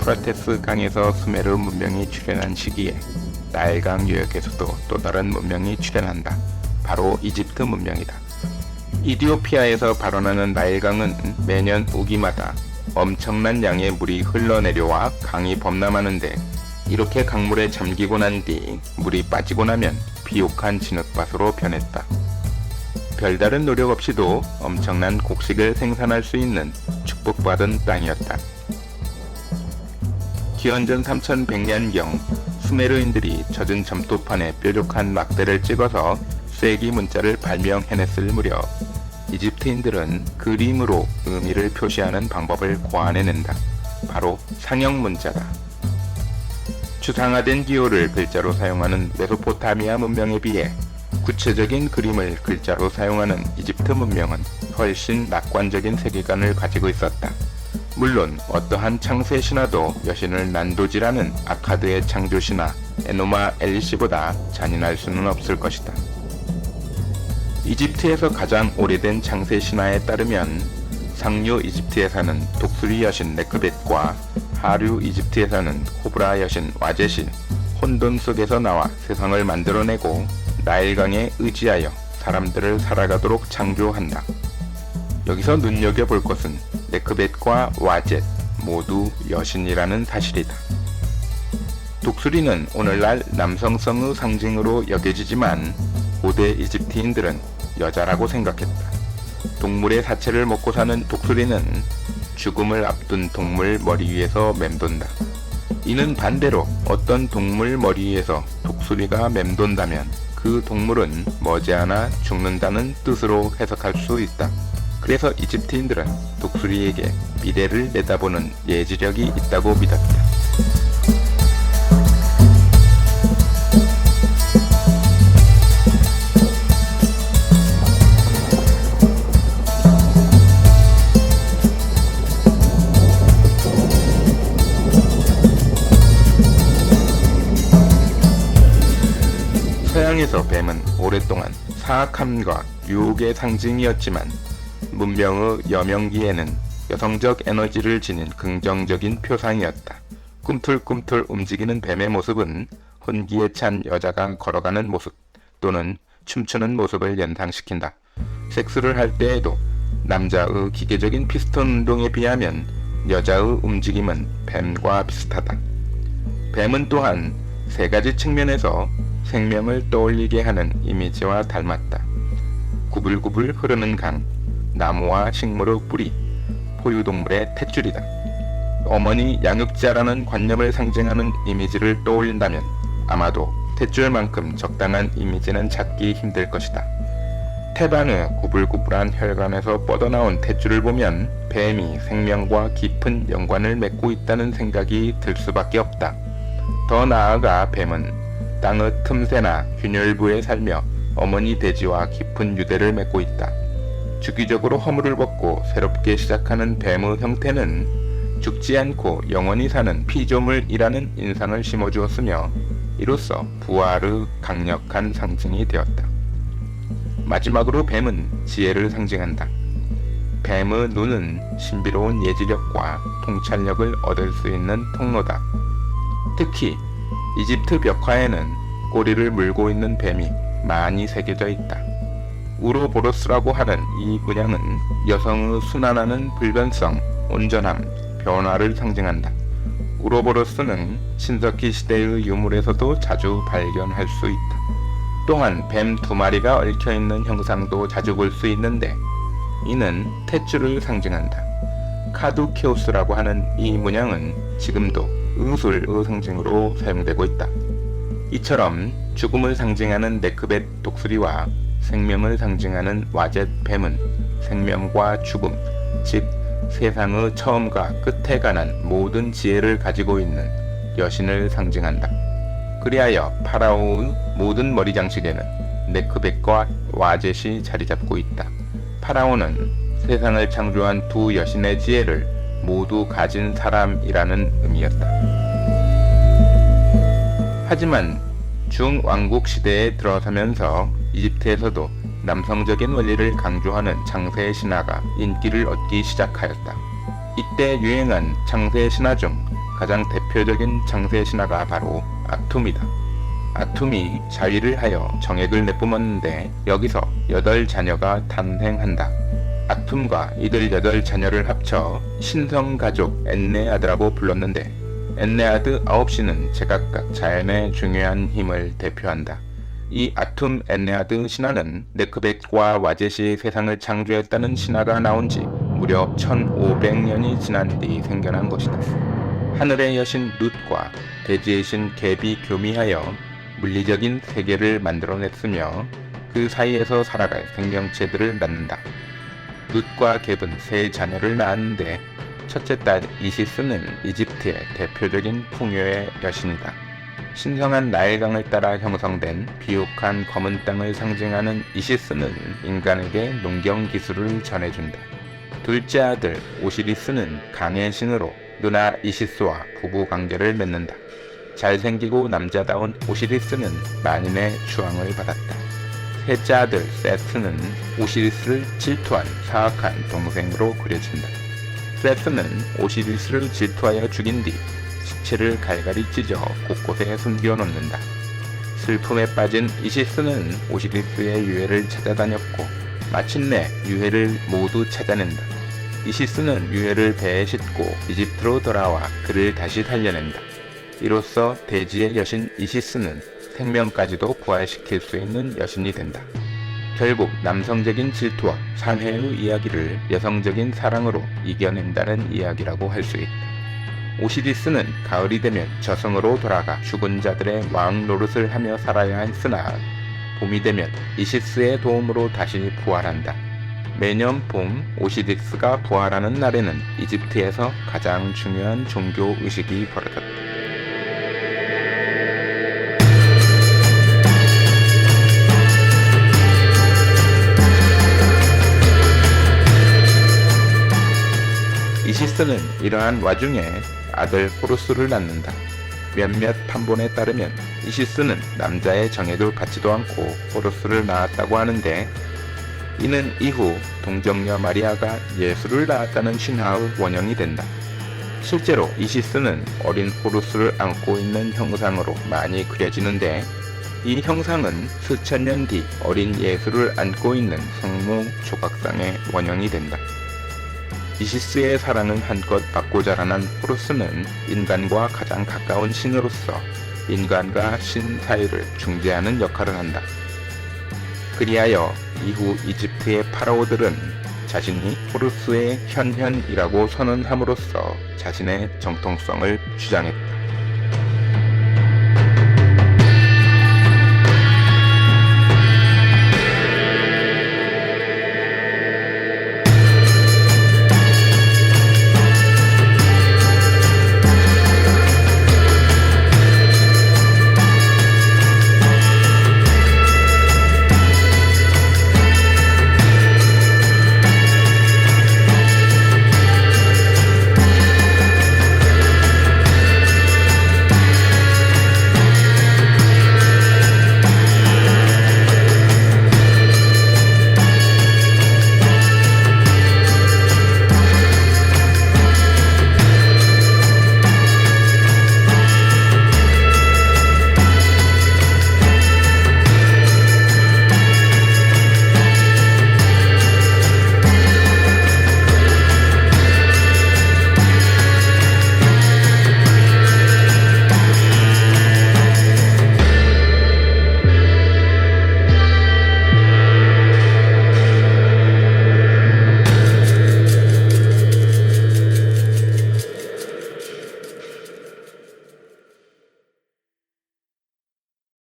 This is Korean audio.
유프라테스 강에서 수메르 문명이 출현한 시기에 나일강 유역에서도 또 다른 문명이 출현한다. 바로 이집트 문명이다. 이디오피아에서 발원하는 나일강은 매년 우기마다 엄청난 양의 물이 흘러내려와 강이 범람하는데 이렇게 강물에 잠기고 난 뒤 물이 빠지고 나면 비옥한 진흙밭으로 변했다. 별다른 노력 없이도 엄청난 곡식을 생산할 수 있는 축복받은 땅이었다. 기원전 3100년경 수메르인들이 젖은 점토판에 뾰족한 막대를 찍어서 쐐기 문자를 발명해냈을 무렵 이집트인들은 그림으로 의미를 표시하는 방법을 고안해낸다. 바로 상형 문자다. 추상화된 기호를 글자로 사용하는 메소포타미아 문명에 비해 구체적인 그림을 글자로 사용하는 이집트 문명은 훨씬 낙관적인 세계관을 가지고 있었다. 물론 어떠한 창세 신화도 여신을 난도질하는 아카드의 창조 신화 에노마 엘리시보다 잔인할 수는 없을 것이다. 이집트에서 가장 오래된 창세 신화에 따르면 상류 이집트에 사는 독수리 여신 네크벳과 하류 이집트에 사는 코브라 여신 와젯이 혼돈 속에서 나와 세상을 만들어내고 나일강에 의지하여 사람들을 살아가도록 창조한다. 여기서 눈여겨볼 것은 네크벳과 와젯 모두 여신이라는 사실이다. 독수리는 오늘날 남성성의 상징으로 여겨지지만 고대 이집트인들은 여자라고 생각했다. 동물의 사체를 먹고 사는 독수리는 죽음을 앞둔 동물 머리 위에서 맴돈다. 이는 반대로 어떤 동물 머리 위에서 독수리가 맴돈다면 그 동물은 머지않아 죽는다는 뜻으로 해석할 수 있다. 그래서 이집트인들은 독수리에게 미래를 내다보는 예지력이 있다고 믿었다. 서양에서 뱀은 오랫동안 사악함과 유혹의 상징이었지만 문명의 여명기에는 여성적 에너지를 지닌 긍정적인 표상이었다. 꿈틀꿈틀 움직이는 뱀의 모습은 혼기에 찬 여자가 걸어가는 모습 또는 춤추는 모습을 연상시킨다. 섹스를 할 때에도 남자의 기계적인 피스톤 운동에 비하면 여자의 움직임은 뱀과 비슷하다. 뱀은 또한 세 가지 측면에서 생명을 떠올리게 하는 이미지와 닮았다. 구불구불 흐르는 강, 나무와 식물의 뿌리, 포유동물의 탯줄이다. 어머니 양육자라는 관념을 상징하는 이미지를 떠올린다면 아마도 탯줄만큼 적당한 이미지는 찾기 힘들 것이다. 태반의 구불구불한 혈관에서 뻗어나온 탯줄을 보면 뱀이 생명과 깊은 연관을 맺고 있다는 생각이 들 수밖에 없다. 더 나아가 뱀은 땅의 틈새나 균열부에 살며 어머니 돼지와 깊은 유대를 맺고 있다. 주기적으로 허물을 벗고 새롭게 시작하는 뱀의 형태는 죽지 않고 영원히 사는 피조물이라는 인상을 심어주었으며 이로써 부활의 강력한 상징이 되었다. 마지막으로 뱀은 지혜를 상징한다. 뱀의 눈은 신비로운 예지력과 통찰력을 얻을 수 있는 통로다. 특히 이집트 벽화에는 꼬리를 물고 있는 뱀이 많이 새겨져 있다. 우로보로스라고 하는 이 문양은 여성의 순환하는 불변성, 온전함, 변화를 상징한다. 우로보로스는 신석기 시대의 유물에서도 자주 발견할 수 있다. 또한 뱀 두 마리가 얽혀 있는 형상도 자주 볼 수 있는데 이는 탯줄을 상징한다. 카두케오스라고 하는 이 문양은 지금도 의술의 상징으로 사용되고 있다. 이처럼 죽음을 상징하는 네크벳 독수리와 생명을 상징하는 와젯 뱀은 생명과 죽음, 즉 세상의 처음과 끝에 관한 모든 지혜를 가지고 있는 여신을 상징한다. 그리하여 파라오의 모든 머리 장식에는 네크벳과 와젯이 자리 잡고 있다. 파라오는 세상을 창조한 두 여신의 지혜를 모두 가진 사람이라는 의미였다. 하지만 중왕국 시대에 들어서면서 이집트에서도 남성적인 원리를 강조하는 창세 신화가 인기를 얻기 시작하였다. 이때 유행한 창세 신화 중 가장 대표적인 장세 신화가 바로 아툼이다. 아툼이 자위를 하여 정액을 내뿜었는데 여기서 여덟 자녀가 탄생한다. 아툼과 이들 여덟 자녀를 합쳐 신성가족 엔네아드라고 불렀는데 엔네아드 아홉 씨는 제각각 자연의 중요한 힘을 대표한다. 이 아툼 엔네아드 신화는 네크벳과 와젯이 세상을 창조했다는 신화가 나온 지 무려 1500년이 지난 뒤 생겨난 것이다. 하늘의 여신 룻과 대지의 신 갭이 교미하여 물리적인 세계를 만들어냈으며 그 사이에서 살아갈 생명체들을 낳는다. 룻과 갭은 세 자녀를 낳았는데 첫째 딸 이시스는 이집트의 대표적인 풍요의 여신이다. 신성한 나일강을 따라 형성된 비옥한 검은 땅을 상징하는 이시스는 인간에게 농경 기술을 전해준다. 둘째 아들 오시리스는 강의 신으로 누나 이시스와 부부 관계를 맺는다. 잘생기고 남자다운 오시리스는 만인의 추앙을 받았다. 셋째 아들 세스는 오시리스를 질투한 사악한 동생으로 그려진다. 세스는 오시리스를 질투하여 죽인 뒤 시체를 갈갈이 찢어 곳곳에 숨겨 놓는다. 슬픔에 빠진 이시스는 오시리스의 유해를 찾아다녔고 마침내 유해를 모두 찾아낸다. 이시스는 유해를 배에 싣고 이집트로 돌아와 그를 다시 살려낸다. 이로써 대지의 여신 이시스는 생명까지도 부활시킬 수 있는 여신이 된다. 결국 남성적인 질투와 상해의 이야기를 여성적인 사랑으로 이겨낸다는 이야기라고 할 수 있다. 오시리스는 가을이 되면 저승으로 돌아가 죽은 자들의 왕 노릇을 하며 살아야 했으나 봄이 되면 이시스의 도움으로 다시 부활한다. 매년 봄 오시리스가 부활하는 날에는 이집트에서 가장 중요한 종교 의식이 벌어졌다. 이시스는 이러한 와중에 아들 호루스를 낳는다. 몇몇 판본에 따르면 이시스는 남자의 정액을 받지도 않고 호루스를 낳았다고 하는데 이는 이후 동정녀 마리아가 예수를 낳았다는 신화의 원형이 된다. 실제로 이시스는 어린 호루스를 안고 있는 형상으로 많이 그려지는데 이 형상은 수천 년 뒤 어린 예수를 안고 있는 성모 조각상의 원형이 된다. 이시스의 사랑을 한껏 받고 자라난 호루스는 인간과 가장 가까운 신으로서 인간과 신 사이를 중재하는 역할을 한다. 그리하여 이후 이집트의 파라오들은 자신이 호루스의 현현이라고 선언함으로써 자신의 정통성을 주장했다.